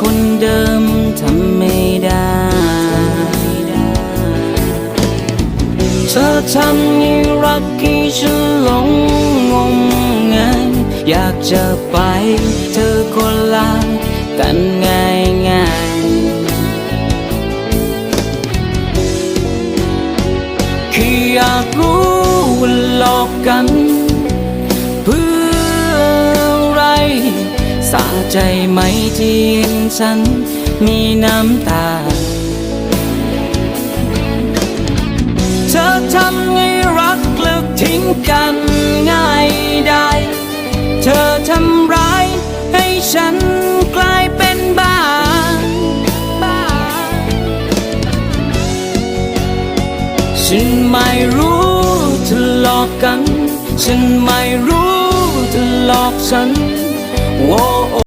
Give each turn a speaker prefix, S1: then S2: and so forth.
S1: คนเดิมทำไม่ได้ เธอทำให้รักที่ฉันหลงงมงายอยากจะไป เธอคนลากันง่ายง่ายแค่อยากรู้ว่าหลอกกัน ใจไหมที่เห็นฉันมีน้ำตา เธอทำให้รักแล้วทิ้งกันง่ายได้ เธอทำร้ายให้ฉันกลายเป็นบ้าบ้าฉันไม่รู้เธอหลอกกัน ฉันไม่รู้เธอหลอกฉันโอ้